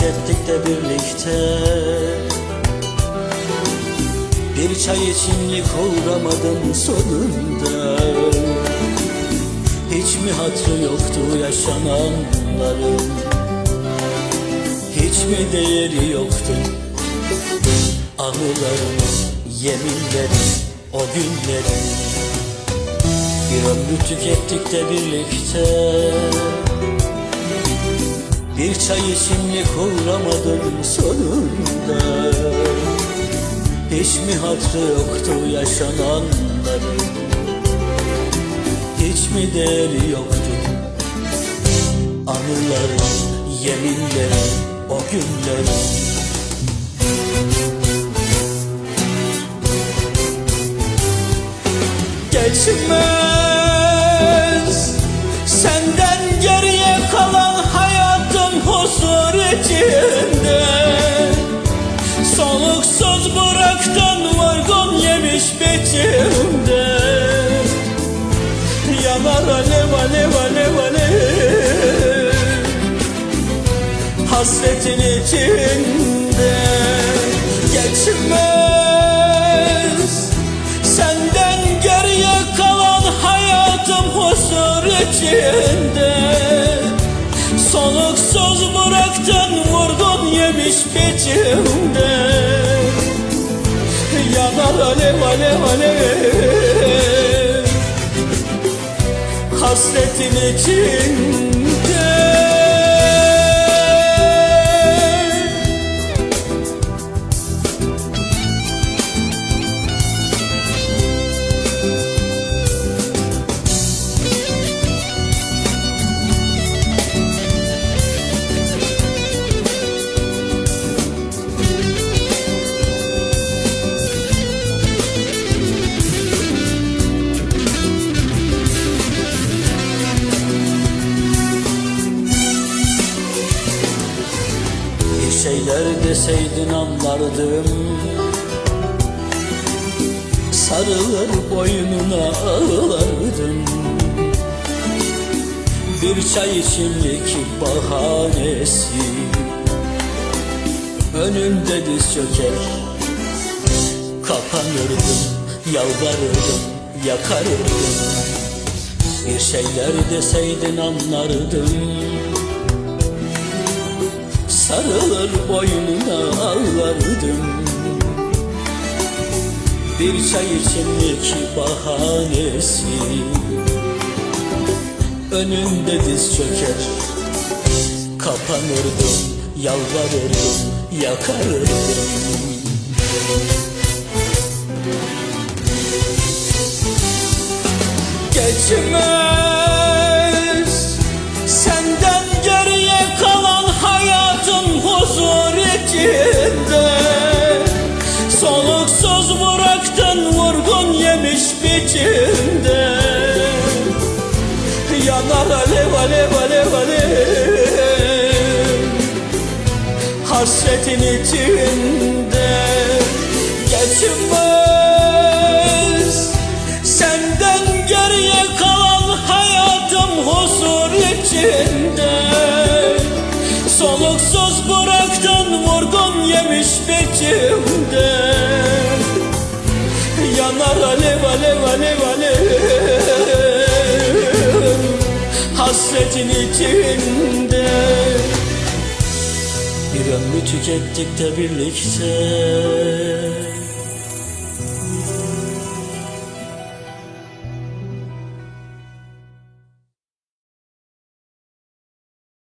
tükettik de birlikte. Bir çay içimlik uğramadım sonunda. Hiç mi hatrı yoktu yaşananların? Hiç mi değeri yoktu? Anıların, yeminlerin, o günlerin Bir ömrü tükettik de birlikte Bir çay içimlik uğramadım sonunda. Hiç mi hatrı yoktu yaşananların? Hiç mi değeri yoktu? Anıların, yeminlerin, o günlerin. Geçmez Bıraktın vurgun yemiş biçimde Yanar alev alev alev alev Hasretin içinde. Geçmez. Senden geriye kalan hayatım huzur içinde. Soluksuz bıraktın vurdun yemiş biçimde alev alev alev Hasretin içinde şeyler deseydin anlardım. Sarılır boynuna ağlardım. Bir çay içimlik bahanesi. Önünde diz çöker. Kapanırdım, yalvarırdım, yakarırdım. Bir şeyler deseydin anlardım Sarılır boynuna ağlardım. Bir çay içimlik bahanesi Önünde diz çöker. Kapanırdım, yalvarırdım, yakarırdım Geçmez biçimde Yanar alev alev alev alev. Hasretin içinde. Geçmez Senden geriye kalan hayatım huzur içinde. Soluksuz bıraktın vurgun yemiş biçimde Hasretin içinde. Bir ömrü tükettik de birlikte